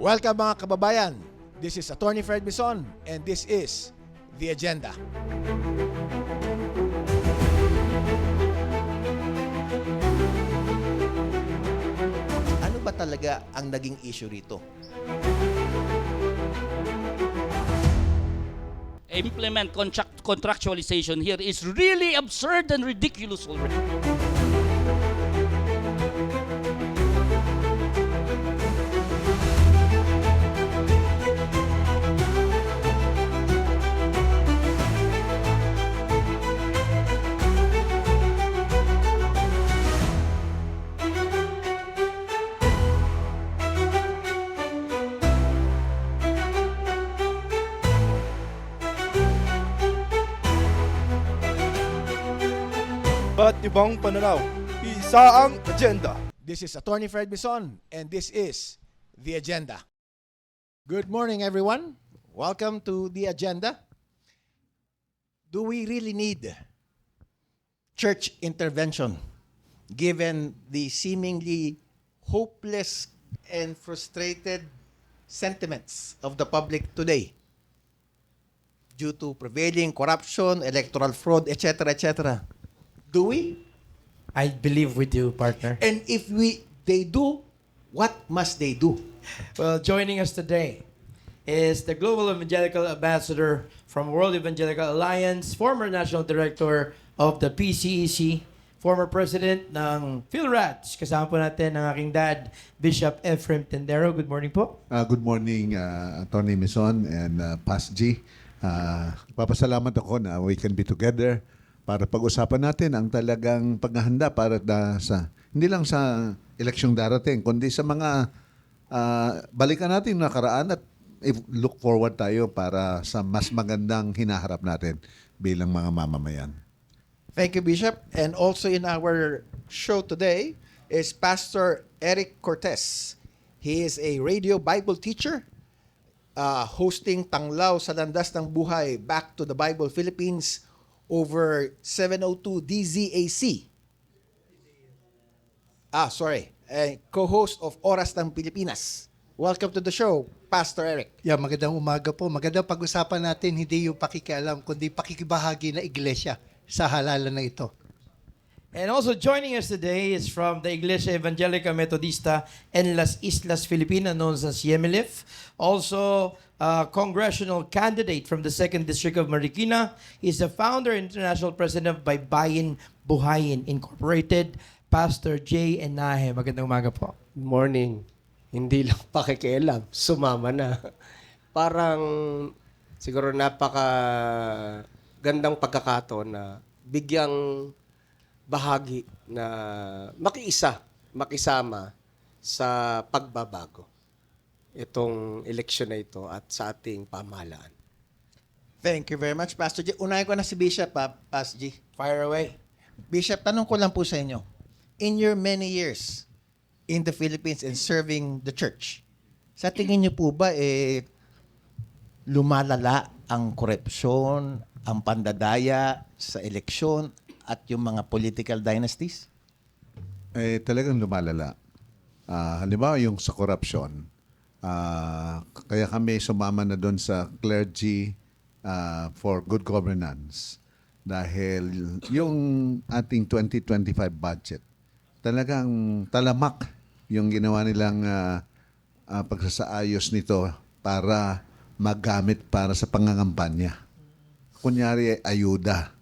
Welcome mga kababayan. This is Attorney Fred Bison and this is The Agenda. Ano ba talaga ang naging issue rito? implement contract contractualization here is really absurd and ridiculous already. Ibang pananaw? Isa ang agenda. This is Attorney Fred Bison and this is The Agenda. Good morning everyone. Welcome to The Agenda. Do we really need church intervention given the seemingly hopeless and frustrated sentiments of the public today due to prevailing corruption, electoral fraud, etc., etc.? Do we? I believe we do, partner. And if we they do, what must they do? Well, joining us today is the Global Evangelical Ambassador from World Evangelical Alliance, former National Director of the PCEC, former President ng PhilRats. Kasama po natin ang aking dad, Bishop Ephraim Tendero. Good morning po. Uh, good morning, uh, Tony Mison and uh, Pas G. Uh, papasalamat ako na we can be together para pag-usapan natin ang talagang paghahanda para da, sa hindi lang sa eleksyong darating kundi sa mga uh, balikan natin nakaraan at look forward tayo para sa mas magandang hinaharap natin bilang mga mamamayan. Thank you, Bishop. And also in our show today is Pastor Eric Cortez. He is a radio Bible teacher, uh, hosting Tanglaw sa Landas ng Buhay Back to the Bible Philippines over 702 DZAC. Ah, sorry. Eh, co-host of Oras ng Pilipinas. Welcome to the show, Pastor Eric. Yeah, magandang umaga po. Magandang pag-usapan natin hindi yung pakikialam, kundi pakikibahagi na iglesia sa halalan na ito. And also joining us today is from the Iglesia Evangelica Metodista en las Islas Filipinas, known as YEMILIF. Also, a congressional candidate from the 2nd District of Marikina. He's the founder and international president of Baybayin Buhayin Incorporated, Pastor J. Enahe. Magandang umaga po. morning, hindi lang pakikialam, sumama na. Parang siguro napaka gandang pagkakataon na bigyang bahagi na makiisa, makisama sa pagbabago itong eleksyon na ito at sa ating pamahalaan. Thank you very much, Pastor G. Unahin ko na si Bishop, pa, Pas G. Fire away. Bishop, tanong ko lang po sa inyo. In your many years in the Philippines and serving the church, sa tingin niyo po ba eh lumalala ang korupsyon, ang pandadaya sa eleksyon at yung mga political dynasties? eh, talagang lumalala. Ah, halimbawa yung sa corruption, ah, kaya kami sumama na doon sa clergy ah, for good governance dahil yung ating 2025 budget talagang talamak yung ginawa nilang ah, ah, pagsasaayos nito para magamit para sa pangangampanya. Kunyari, ayuda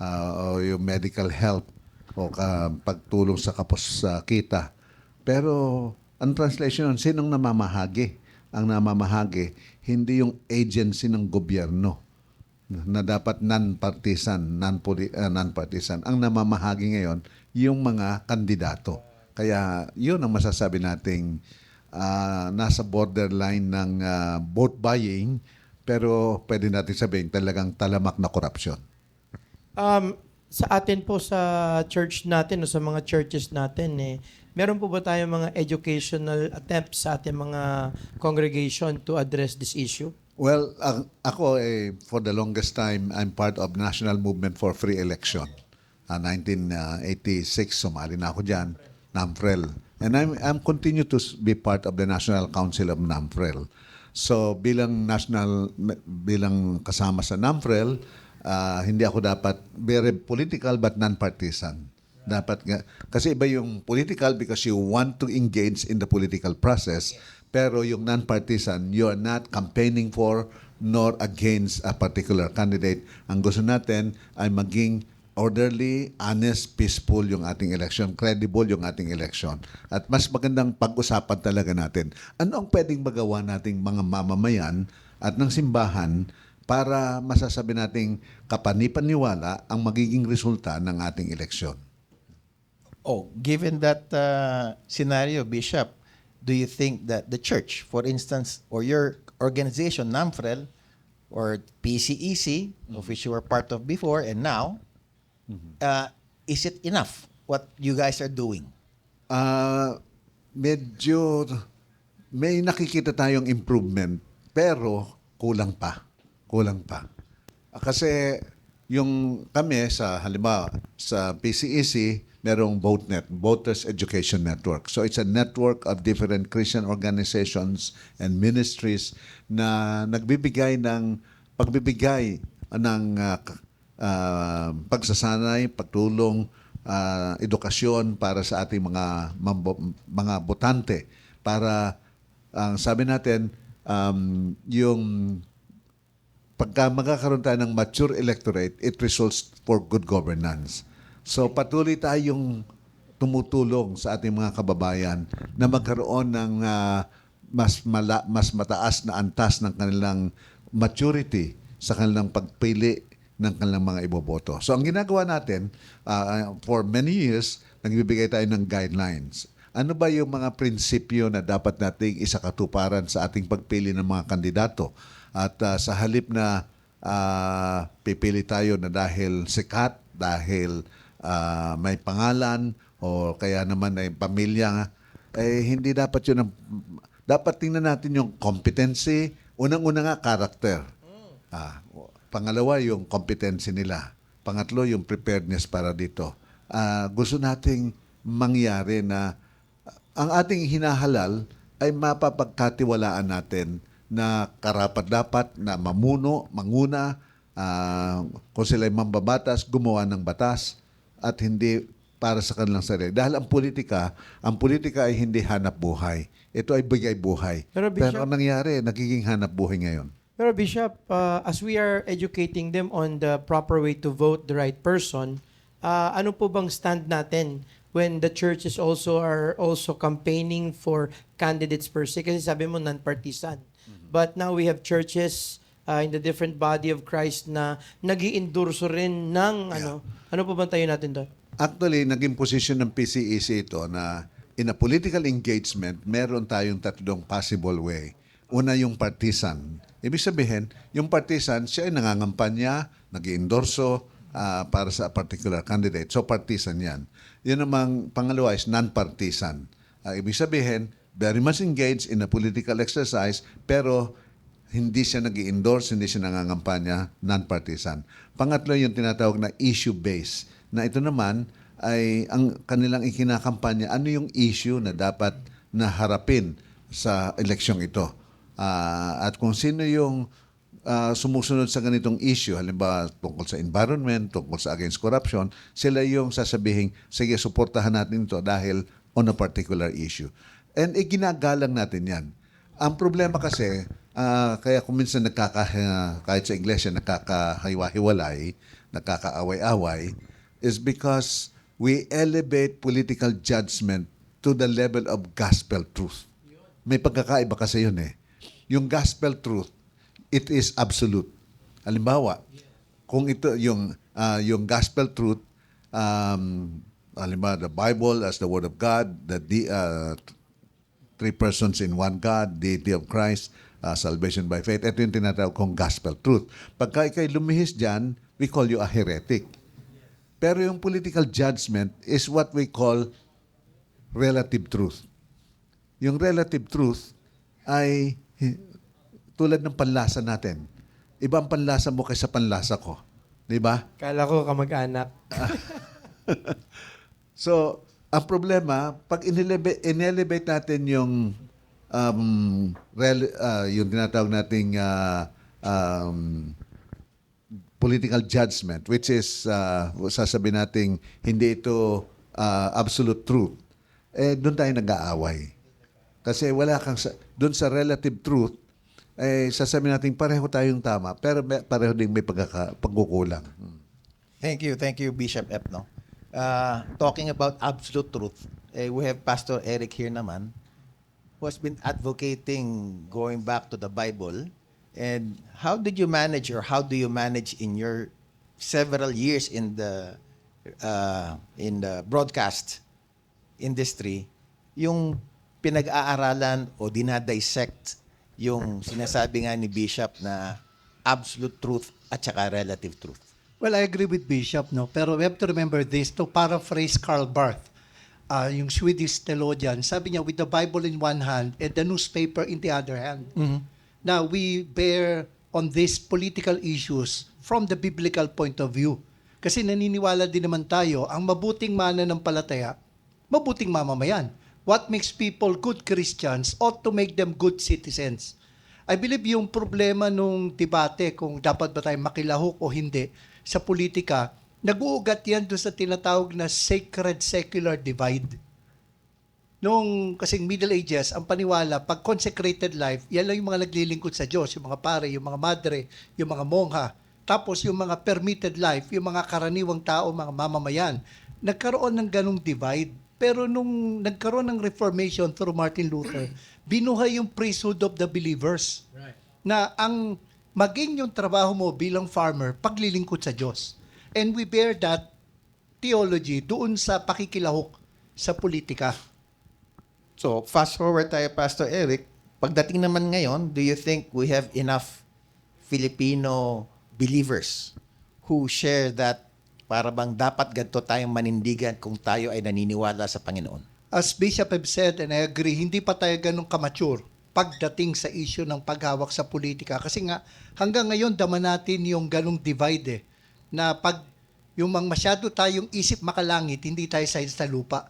ah, o yung medical help o ka, pagtulong sa kapos sa kita. Pero ang translation nun, sinong namamahagi? Ang namamahagi, hindi yung agency ng gobyerno na dapat non-partisan, non-poli- ah, non-partisan. Ang namamahagi ngayon, yung mga kandidato. Kaya yun ang masasabi nating ah, nasa borderline ng ah, vote buying, pero pwede natin sabihin talagang talamak na korupsyon. Um, sa atin po sa church natin o sa mga churches natin eh meron po ba tayong mga educational attempts sa ating mga congregation to address this issue? Well, ang- ako, eh, for the longest time, I'm part of National Movement for Free Election. Ah, 1986, sumali na ako dyan, NAMFREL. And I'm, I'm continue to be part of the National Council of NAMFREL. So bilang national bilang kasama sa NAMFREL, ah, hindi ako dapat very political but non-partisan. Dapat nga kasi iba yung political because you want to engage in the political process, pero yung non-partisan, you are not campaigning for nor against a particular candidate. Ang gusto natin ay maging orderly, honest, peaceful yung ating election, credible yung ating election. At mas magandang pag-usapan talaga natin. Ano ang pwedeng magawa nating mga mamamayan at ng simbahan para masasabi nating kapanipaniwala ang magiging resulta ng ating eleksyon? Oh, given that uh, scenario, Bishop, do you think that the church, for instance, or your organization, NAMFREL, or PCEC, of which you were part of before and now, uh, is it enough what you guys are doing? Ah, medyo may nakikita tayong improvement pero kulang pa. Kulang pa. Ah, Kasi yung kami sa halimbawa sa PCEC merong VoteNet, Voters Education Network. So it's a network of different Christian organizations and ministries na nagbibigay ng pagbibigay ng k- ah, pagsasanay, pagtulong, ah, edukasyon para sa ating mga mga botante para ang sabi natin um, yung pagka magkakaroon tayo ng mature electorate, it results for good governance. So patuloy tayong tumutulong sa ating mga kababayan na magkaroon ng ah, mas mala, mas mataas na antas ng kanilang maturity sa kanilang pagpili ng kanilang mga iboboto. So ang ginagawa natin ah, for many years nagbibigay tayo ng guidelines. Ano ba yung mga prinsipyo na dapat nating isakatuparan sa ating pagpili ng mga kandidato? At ah, sa halip na ah, pipili tayo na dahil sikat, dahil ah, may pangalan, o kaya naman ay pamilya, eh hindi dapat yun ang, dapat tingnan natin yung competency, unang-una nga character. Ah, pangalawa yung competency nila. Pangatlo yung preparedness para dito. Ah, gusto nating mangyari na ang ating hinahalal ay mapapagkatiwalaan natin na karapat dapat na mamuno, manguna, ah, kung sila ay mambabatas, gumawa ng batas at hindi para sa kanilang sarili. Dahil ang politika, ang politika ay hindi hanap buhay. Ito ay bigay buhay. Pero, Bishop- Pero ang nangyari, nagiging hanap buhay ngayon. Pero Bishop, uh, as we are educating them on the proper way to vote the right person, uh, ano po bang stand natin when the churches also are also campaigning for candidates per se? Kasi sabi mo non-partisan. But now we have churches uh, in the different body of Christ na nag endorso rin ng ano. Ano po bang tayo natin doon? Actually, naging position ng PCEC ito na in a political engagement, meron tayong tatlong possible way. Una yung partisan. Ibig sabihin, yung partisan, siya ay nangangampanya, nag endorso para sa particular candidate. So, partisan yan. Yun namang pangalawa is non-partisan. Ah, ibig sabihin, very much engaged in a political exercise, pero hindi siya nag endorse hindi siya nangangampanya, non-partisan. Pangatlo yung tinatawag na issue-based, na ito naman ay ang kanilang ikinakampanya, ano yung issue na dapat na harapin sa eleksyong ito. Ah, at kung sino yung ah, sumusunod sa ganitong issue, halimbawa tungkol sa environment, tungkol sa against corruption, sila yung sasabihin, sige, suportahan natin ito dahil on a particular issue. And iginagalang natin yan. Ang problema kasi, ah, kaya kung minsan nagkaka, kahit sa iglesia, nakakahiwa-hiwalay, nakakaaway-away, is because we elevate political judgment to the level of gospel truth. May pagkakaiba kasi yun eh. Yung gospel truth, it is absolute. Halimbawa, kung ito yung ah, yung gospel truth, um, halimbawa the Bible as the word of God, the ah, three persons in one God, deity of Christ, uh, salvation by faith. Ito yung tinatawag kong gospel truth. Pagka ikay lumihis dyan, we call you a heretic. Pero yung political judgment is what we call relative truth. Yung relative truth ay tulad ng panlasa natin. Iba ang panlasa mo kaysa panlasa ko. Di ba? Kala ko kamag-anak. So, Ang problema, pag inelevate, inelevate natin yung um, rel, ah, yung tinatawag nating ah, um, political judgment, which is, uh, sasabihin nating hindi ito ah, absolute truth, eh, doon tayo nag-aaway. Kasi wala kang, sa, doon sa relative truth, eh, sasabihin natin pareho tayong tama, pero may, pareho ding may pagkaka, pagkukulang. Thank you, thank you, Bishop Epno. Uh, talking about absolute truth, eh, we have Pastor Eric here naman, who has been advocating going back to the Bible. And how did you manage, or how do you manage in your several years in the uh, in the broadcast industry, yung pinag-aaralan o dinadissect yung sinasabi nga ni Bishop na absolute truth at saka relative truth? Well, I agree with Bishop, no? Pero we have to remember this, to paraphrase Karl Barth, uh, yung Swedish theologian, sabi niya, with the Bible in one hand and the newspaper in the other hand. Now, we bear on these political issues from the biblical point of view. Kasi naniniwala din naman tayo, ang mabuting mananampalataya, mabuting mamamayan. What makes people good Christians ought to make them good citizens. I believe yung problema nung debate kung dapat ba tayo makilahok o hindi sa politika, nag-uugat yan doon sa tinatawag na sacred secular divide. Nung kasing Middle Ages, ang paniwala, pag consecrated life, yan lang yung mga naglilingkod sa Diyos, yung mga pare, yung mga madre, yung mga mongha. Tapos yung mga permitted life, yung mga karaniwang tao, mga mamamayan. Nagkaroon ng ganong divide. Pero nung nagkaroon ng Reformation through Martin Luther, binuhay yung priesthood of the believers. Na ang maging yung trabaho mo bilang farmer, paglilingkod sa Diyos. And we bear that theology doon sa pakikilahok sa politika. So, fast forward tayo, Pastor Eric. Pagdating naman ngayon, do you think we have enough Filipino believers who share that para bang dapat ganito tayong manindigan kung tayo ay naniniwala sa Panginoon? As Bishop have said, and I agree, hindi pa tayo ganun kamature pagdating sa issue ng paghawak sa politika. Kasi nga, hanggang ngayon, dama natin yung ganung divide eh, na pag yung mga masyado tayong isip makalangit, hindi tayo sa sa lupa.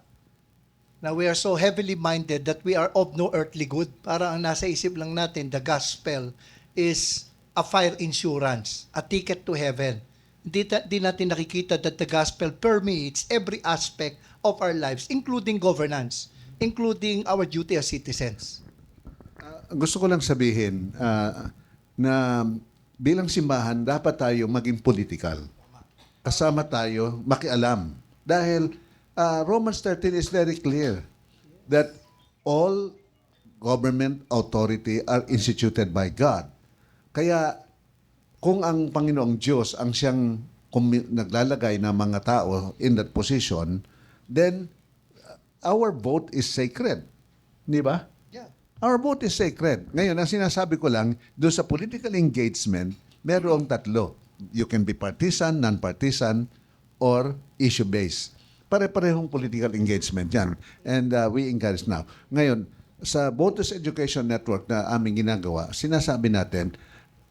Now, we are so heavily minded that we are of no earthly good. Para ang nasa isip lang natin, the gospel is a fire insurance, a ticket to heaven. Hindi, ta- di natin nakikita that the gospel permeates every aspect of our lives, including governance, including our duty as citizens. Gusto ko lang sabihin ah, na bilang simbahan, dapat tayo maging political. Kasama tayo, makialam. Dahil ah, Romans 13 is very clear that all government authority are instituted by God. Kaya kung ang Panginoong Diyos ang siyang naglalagay ng mga tao in that position, then uh, our vote is sacred. Di ba? Our vote is sacred. Ngayon, ang sinasabi ko lang, doon sa political engagement, merong tatlo. You can be partisan, non-partisan, or issue-based. Pare-parehong political engagement yan. And uh, we encourage now. Ngayon, sa Voters Education Network na aming ginagawa, sinasabi natin,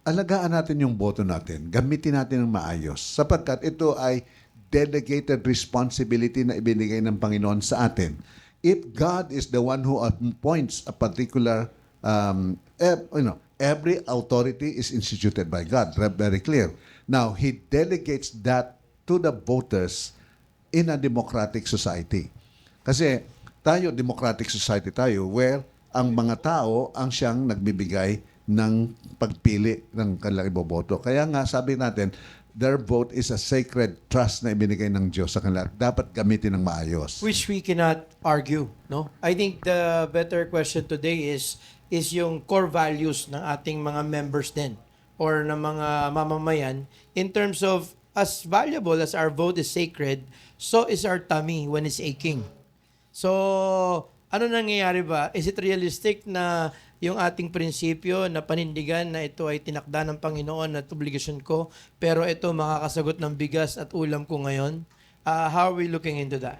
alagaan natin yung boto natin. Gamitin natin ng maayos. Sapagkat ito ay delegated responsibility na ibinigay ng Panginoon sa atin. If God is the one who appoints a particular, um, ev- you know, every authority is instituted by God. Very clear. Now, He delegates that to the voters in a democratic society. Kasi tayo, democratic society tayo, where ang mga tao ang siyang nagbibigay ng pagpili ng kanilang iboboto. Kaya nga, sabi natin, their vote is a sacred trust na ibinigay ng Diyos sa kanila. Dapat gamitin ng maayos. which we cannot argue no i think the better question today is is yung core values ng ating mga members din or ng mga mamamayan in terms of as valuable as our vote is sacred so is our tummy when it's aching so ano nangyayari ba is it realistic na yung ating prinsipyo na panindigan na ito ay tinakda ng Panginoon at obligasyon ko pero ito makakasagot ng bigas at ulam ko ngayon. Uh, how are we looking into that